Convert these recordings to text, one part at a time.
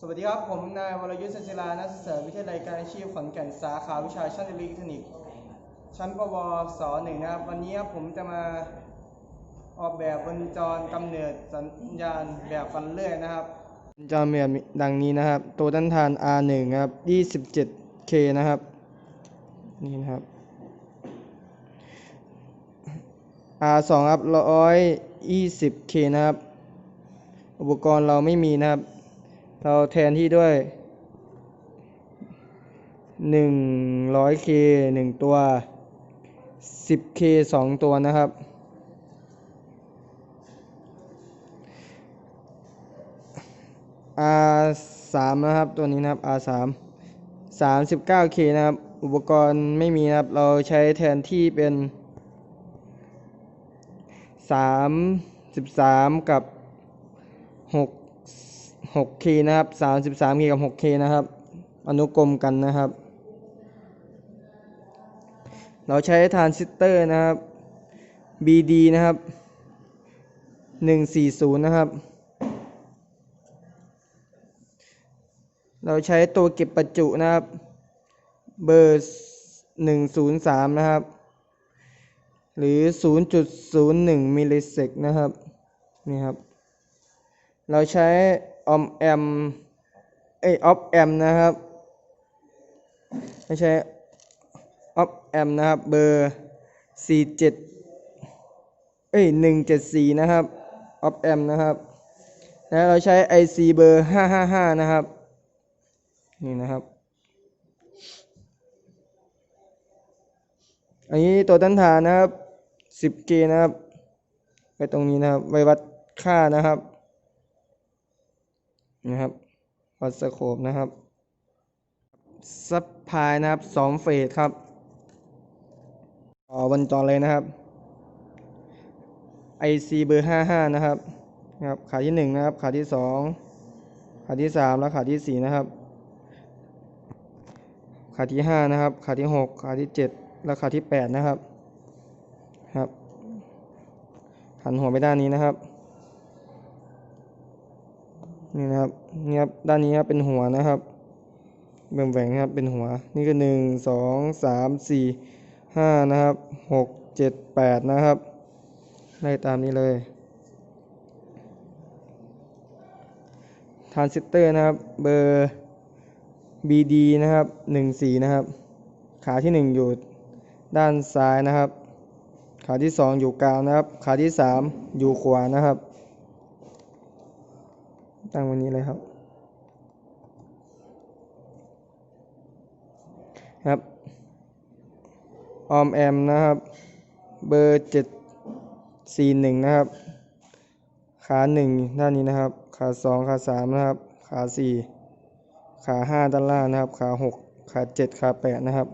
สวัสดีครับ ผมนายวรยุทธ์สัจจิรานักศึกษาวิทยาลัยการอาชีพขอนแก่นสาขาวิชาช่างอิเล็กทรอนิกส์ชั้นปวสหนึ่งนะครับ วันนี้ผมจะมาออกแบบวงจรกำเนิดสัญญาณแบบฟันเลื่อยนะครับวงจรแบบดังนี้นะครับ ตัวต้านทาน R1 ครับ 27K นะครับ นี่นะครับ R2 ครับ 120K นะครับ อุปกรณ์เราไม่มีนะครับ เราแทนที่ด้วย 100K 1 ตัว 10K 2 ตัวนะครับ R3 นะครับ ตัวนี้นะครับ R3 39K นะครับ อุปกรณ์ไม่มีนะครับ เราใช้แทนที่เป็น33กับ 6 6K นะครับ 33K กับ 6K นะครับ อนุกรมกันนะครับ เราใช้ทรานซิสเตอร์นะครับ BD นะครับ 140 นะครับ เราใช้ตัวเก็บประจุนะครับ เบอร์ 103 นะครับ หรือ 0.01 มิลลิเซกนะครับ นี่ครับ เราใช้ ออมแอมเอ้ยออฟแอมนะครับไม่ใช่ออฟแอมนะครับ เบอร์47เจ็ดเอ้ย174นะครับออฟแอมนะครับแล้วเราใช้ IC เบอร์555นะครับ นี่นะครับ อันนี้ตัวต้านทานนะครับ 10K นะครับไว้ตรงนี้นะครับ ไว้วัดค่านะครับ นะครับวัดสโคปนะครับซับพลายนะครับสองเฟสครับต่อบนจอเลยนะครับ IC เบอร์55นะครับนะครับขาที่1นะครับ ขาที่2ขาที่3และขาที่4นะครับ ขาที่5นะครับ ขาที่6ขาที่7และขาที่8นะครับครับหันหัวไปด้านนี้นะครับ นี่นะครับนี่ครับด้านนี้ครับเป็นหัวนะครับแบ่งแหว่งนะครับเป็นหัว นี่ก็หนึ่งสองสามสี่ห้านะครับหกเจ็ดแปดนะครับไล่ตามนี้เลยทรานซิสเตอร์นะครับเบอร์ BD นะครับหนึ่งสี่นะครับ ขาที่หนึ่งอยู่ด้านซ้ายนะครับ ขาที่สองอยู่กลางนะครับ ขาที่สามอยู่ขวานะครับ ตั้งวันนี้เลยครับ ครับ ออมแอมนะครับ เบอร์เจ็ดสี่หนึ่งนะครับ ขาหนึ่งด้านนี้นะครับ ขาสองขาสามนะครับ ขาสี่ขาห้าด้านล่างนะครับ ขาหกขาเจ็ดขาแปดนะครับ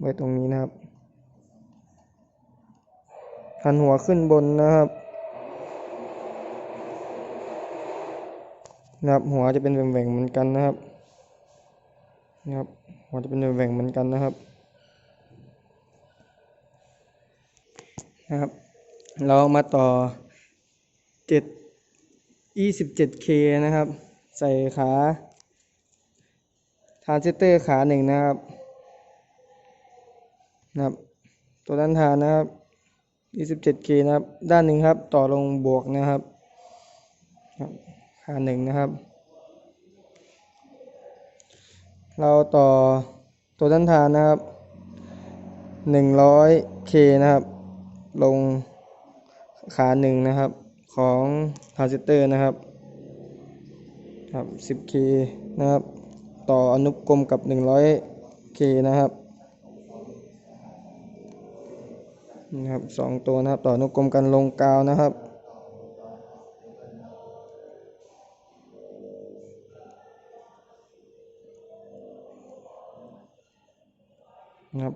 ไว้ตรงนี้นะครับหันหัวขึ้นบนนะครับ นะครับหัวจะเป็นแหว่งๆเหมือนกันนะครับนะครับหัวจะเป็นแหว่งๆเหมือนกันนะครับนะครับ เรามาต่อเจ็ดยี่สิบเจ็ดเคนะครับ ใส่ขาทานเซิสเตอร์ขาหนึ่งนะครับนะครับ ตัวด้านทานนะครับ 27K นะครับ ด้านหนึ่งครับ ต่อลงบวกนะครับ ครับขาหนึ่งนะครับ เราต่อตัวด้านทานนะครับ 100K นะครับ ลงขาหนึ่งนะครับของทรานซิสเตอร์นะครับครับ 10K นะครับ ต่ออนุกรมกับ 100K นะครับนะครับสองตัวนะครับ ต่ออนุกรมกันลงกาวนะครับ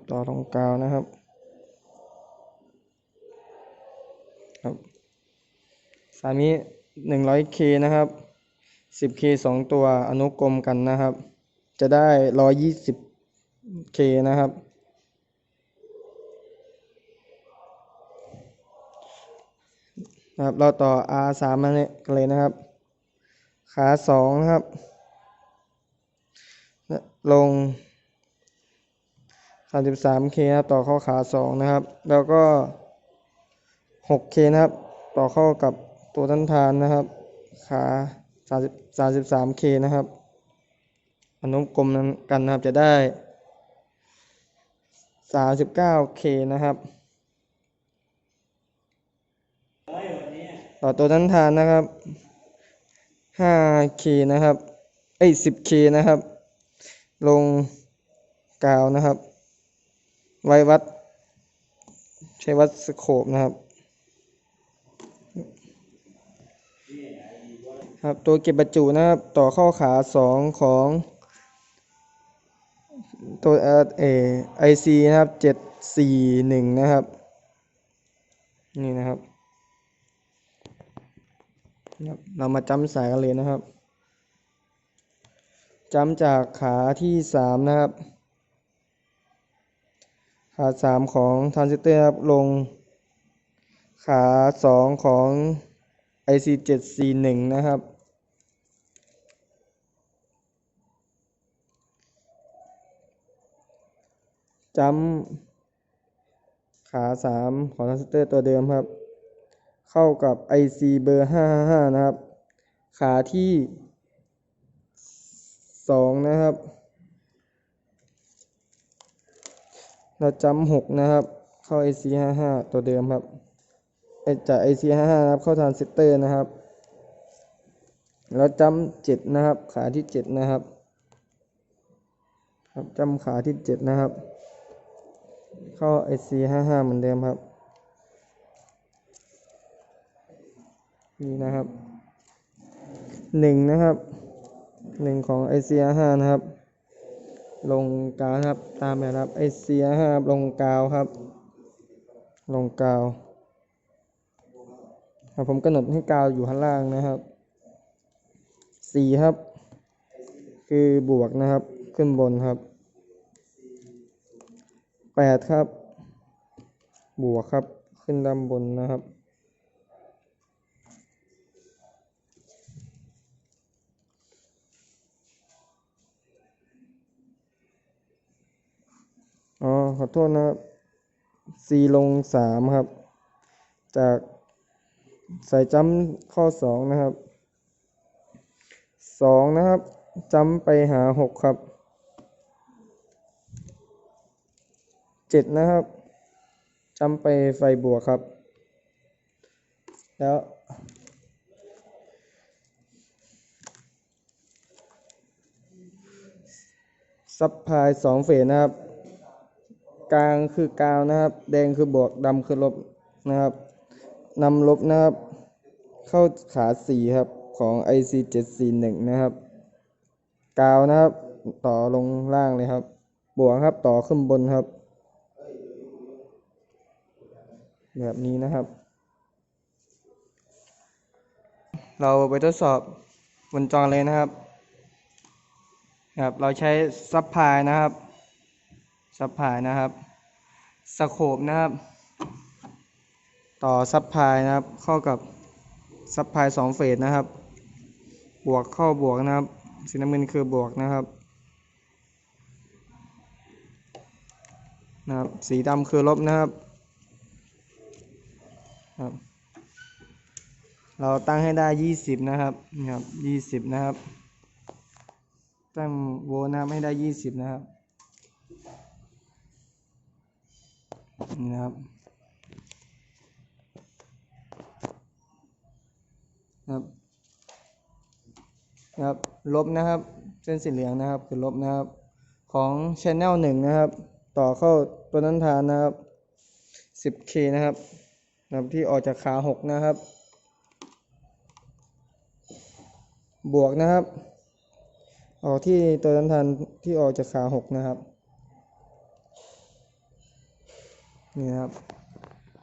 ต่อลงกาวนะครับ ครับสามนี้หนึ่งร้อยเคนะครับสิบเคสองตัวอนุกรมกันนะครับ จะได้ร้อยยี่สิบเคนะครับ นะครับ เราต่อ R 3มาเลยนะครับ ขาสองนะครับ ลง 33K นะครับต่อเข้าขาสองนะครับ แล้วก็ 6K นะครับ ต่อเข้ากับตัวต้านทานนะครับ ขา30 33K นะครับอนุกลมกันนะครับจะได้ 39K นะครับ ต่อตัวต้านทานนะครับ 5K นะครับเอ้ย 10K นะครับ ลงกาวนะครับ ไว้วัด ใช้วัดสโคปนะครับ ครับ ตัวเก็บบรรจุนะครับ ต่อเข้าขาสองของ ตัวเอเอไอซีนะครับเจ็ดสี่หนึ่งนะครับ นี่นะครับครับเรามาจำสายกันเลยนะครับจำจากขาที่สามนะครับ ขาสามของทรานซิสเตอร์ครับลง ขาสองของ IC เจ็ดซีหนึ่งนะครับ จำขาสามของทรานซิสเตอร์ตัวเดิมครับ เข้ากับ IC เบอร์ห้าห้านะครับ ขาที่สองนะครับ เราจำหกนะครับ เข้า IC ห้าห้าตัวเดิมครับไอ้จาก IC ห้าห้าครับเข้าทานซิสเตอร์นะครับแล้วจำเจ็ดนะครับ ขาที่เจ็ดนะครับครับจำขาที่เจ็ดนะครับ เข้า IC ห้าห้าเหมือนเดิมครับ นี่นะครับหนึ่งนะครับหนึ่งของ IC ห้านะครับ ลงกาวครับ ตามแบบนะครับ IC ห้าลงกาวครับ ลงกาวครับผมกำหนดให้กาวอยู่ข้างล่างนะครับสี่ครับ คือบวกนะครับ ขึ้นบนครับแปดครับ บวกครับ ขึ้นด้านบนนะครับ อ๋อ ขอโทษนะครับ C ลงสามครับ จากใส่จำข้อสองนะครับสองนะครับจำไปหาหกครับเจ็ดนะครับจำไปไฟบวกครับ แล้วซับพลายสองเฟสนะครับ กลางคือกาวนะครับ แดงคือบวกดำคือลบนะครับนำลบนะครับ เข้าขาสี่ครับของ IC 741นะครับ กาวนะครับ ต่อลงล่างเลยครับ บวกครับต่อขึ้นบนครับ แบบนี้นะครับ เราไปทดสอบบนจอเลยนะครับครับ เราใช้ซับพลายนะครับ ซับพายนะครับสโคปนะครับ ต่อซับพายนะครับ เข้ากับซับพายสองเฟสนะครับ บวกเข้าบวกนะครับ สีน้ำเงินคือบวกนะครับนะครับ สีดำคือลบนะครับครับ เราตั้งให้ได้ยี่สิบนะครับนะครับยี่สิบนะครับ ตั้งโวลต์นะครับให้ได้ยี่สิบนะครับ นี่นะครับครับครับ ลบนะครับ เส้นสีเหลืองนะครับ คือลบนะครับ ของ Channel หนึ่งนะครับ ต่อเข้าตัวนั้นทานนะครับ 10K นะครับนะครับ ที่ออกจากขาหกนะครับ บวกนะครับ ออกที่ตัวนั้นทานที่ออกจากขาหกนะครับ นี่ครับ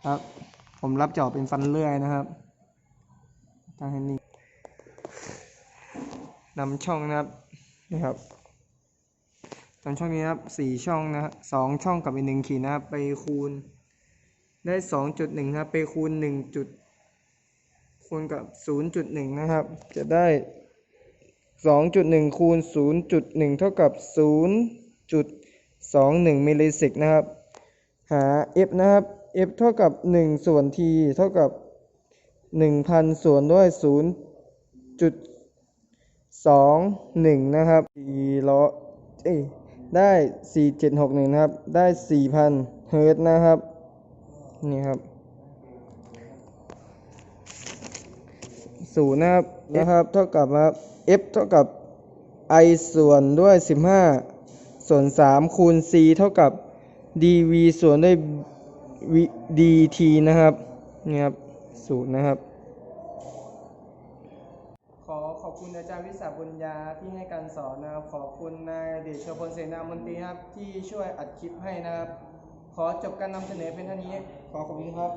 ครับ ผมรับจาะเป็นฟันเลื่อยนะครับตั้งให้นิ่งนำช่องนะครับนี่ครับนำช่องนี้นครับสี่ช่องนะครับสองช่องกับอีกหนึ่งขีดนะครับ ไปคูณ ได้สองจุดหนึ่งครับ ไปคูณหนึ่งจุดคูณกับศูนย์จุดหนึ่งนะครับ จะได้2.1คูณ0.1เท่ากับ0.21มิลลิเซกนะครับ หา f นะครับ f เท่ากับ 1 ส่วน t เท่ากับ 1,000 ส่วนด้วย 0.21 นะครับ4ล้อเอ้ยได้ 4761 นะครับ ได้ 4,000 เฮิร์ตซ์นะครับ นี่ครับศูนะครับนะครับ เท่ากับครับ f เท่ากับ i ส่วนด้วย 15 ส่วน 3 คูณ c เท่ากับ dv ส่วนด้วย dt นะครับนี่ครับสูตรนะครับ ขอขอบคุณอาจารย์วิสาบุญญาที่ให้การสอนนะครับ ขอบคุณนายเดชพลเสนามนตรีครับที่ช่วยอัดคลิปให้นะครับ ขอจบการนำเสนอเป็นเท่านี้ ขอขอบคุณครับ